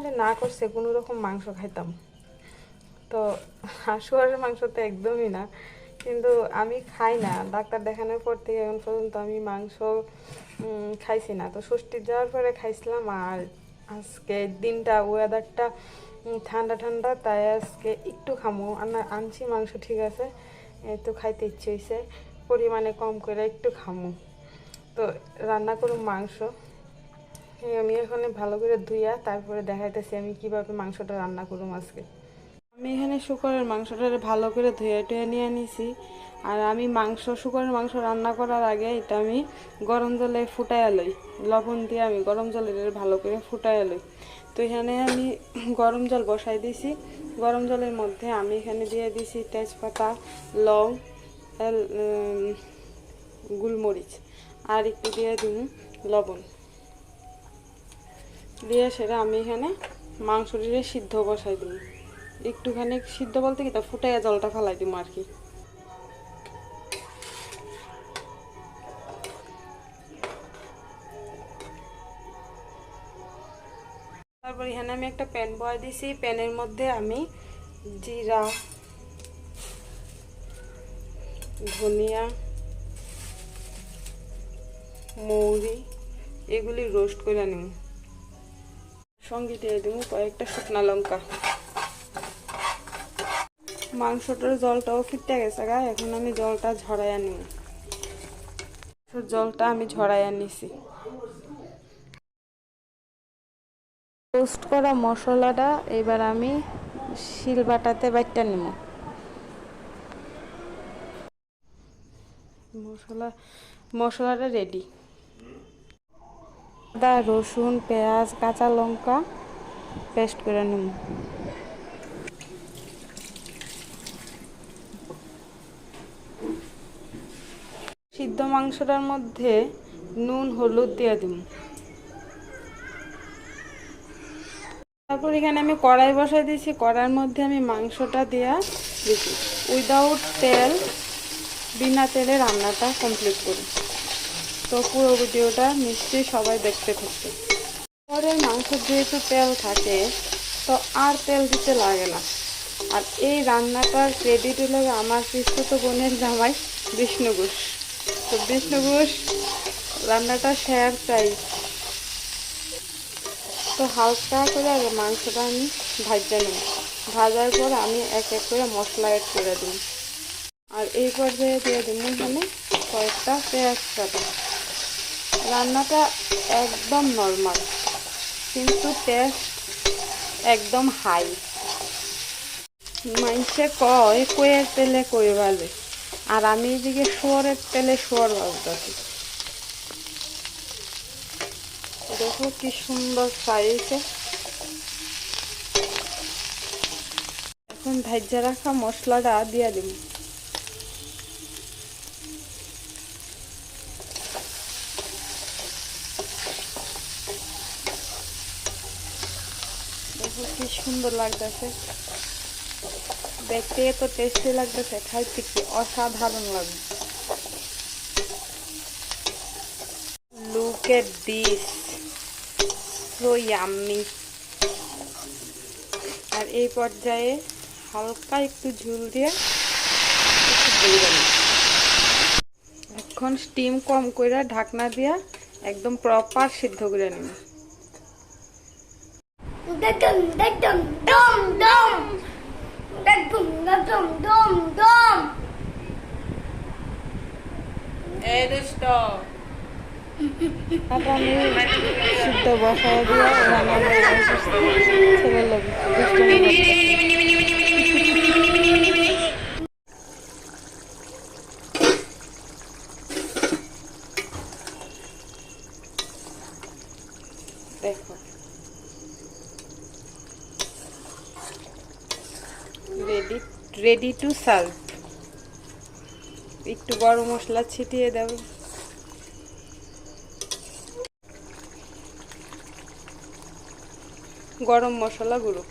আমার না করছে, কোনো রকম মাংস খাইতাম। তো হাঁসুয়ারের মাংস তো একদমই না। কিন্তু আমি খাই না। ডাক্তার দেখানোর পর থেকে এখন পর্যন্ত আমি মাংস খাইছি না। তো ষষ্ঠীর যাওয়ার পরে খাইছিলাম আর আজকে দিনটা ওয়েদারটা ঠান্ডা ঠান্ডা, তাই আজকে একটু খামো। আনা, আনছি মাংস, ঠিক আছে? তো খাইতে ইচ্ছে হয়েছে পরিমাণে কম করে একটু খামো। তো রান্না করুন মাংস। আমি এখানে ভালো করে ধুইয়া তারপরে দেখাইতেছি আমি কীভাবে মাংসটা রান্না করুম আজকে। আমি এখানে শুকরের মাংসটা ভালো করে ধুয়ে টুয়ে নিয়ে নিছি। আর আমি মাংস, শুকরের মাংস রান্না করার আগে এটা আমি গরম জলে ফুটাইয়া লই। লবণ দিয়ে আমি গরম জলে ভালো করে ফুটাইয়া লই। তো এখানে আমি গরম জল বসাই দিছি। গরম জলের মধ্যে আমি এখানে দিয়ে দিছি তেজপাতা, লং গোলমরিচ। আর একটু দিয়ে দিন লবণ। দিয়ে সেটা আমি এখানে মাংসটিরে সিদ্ধ বসাই দিই। একটুখানি সিদ্ধ বলতে কি? তা ফুটাইয়া জলটা ফেলাই দিব আর কি। তারপর এখানে আমি একটা প্যান বয় দিছি। প্যানের মধ্যে আমি জিরা, ধনিয়া, মৌরি, এগুলি রোস্ট করে নিব সঙ্গে দিয়ে দেবো কয়েকটা শুকনা লঙ্কা। মাংসটার জলটাও ফিটতে গেছে গা, এখন আমি জলটা ঝরাইয়া নিব। জলটা আমি ঝরাইয়া নিছি। রোস্ট করা মশলাটা এবার আমি শিলবাটাতে বাইটটা নিব। মশলা, মশলাটা রেডি আদা, রসুন, পেঁয়াজ, কাঁচা লঙ্কা পেস্ট করে নিব। সিদ্ধ মাংসটার মধ্যে নুন, হলুদ দিয়ে দিব। তারপর এখানে আমি কড়াই বসাই দিয়েছি। কড়াইয়ের মধ্যে আমি মাংসটা দেওয়া দিচ্ছি উইদাউট তেল, বিনা তেলে রান্নাটা কমপ্লিট করি তো পুরো ভিডিওটা নিশ্চয়ই সবাই দেখতে থাকবে। পরের মাংস যেহেতু তেল থাকে, তো আর তেল দিতে লাগে না। আর এই রান্নাটার ক্রেডিট হলো আমার পিস্তুত বোনের জামাই বিষ্ণু ঘোষ তো বিষ্ণু ঘোষ রান্নাটা শেয়ার চাই তো হালকা করে আগে মাংসটা আমি ভাজতে নিই ভাজার পর আমি এক এক করে মশলা অ্যাড করে দিই আর এই পর্যায়ে দিয়ে দিন এখানে কয়েকটা পেঁয়াজ কাটা। রান্নাটা একদম নর্মাল, কিন্তু টেস্ট একদম হাই মানুষে কয়, কয়ের তেলে কই ভালে আর আমি এদিকে শুয়ারের তেলে শুয়ার ভাজতেছি দেখো কি সুন্দর সাইজে এখন ভাজ্যা রাখা মশলাটা দিয়ে দিব। দেখো কি সুন্দর লাগতেছে। দেখতে এত টেস্টি লাগতেছে, খাইতে কি অসাধারণ লাগবে look at this so yummy আর এই পর্যায়ে হালকা একটু ঝুল দিয়ে একটু এখন স্টিম কম করে ঢাকনা দিয়া একদম প্রপার সিদ্ধ করে নেব। Da-dum, da-dum, dum, dum. Da-dum, da-dum, dum, dum. তারপর আমি সিদ্ধ বসায় দিয়ে রান্না করে ছেলে লোক দেখো রেডি রেডি টু সার্ভ একটু গরম মশলা ছিটিয়ে দেব। গরম মশলা গুঁড়ো।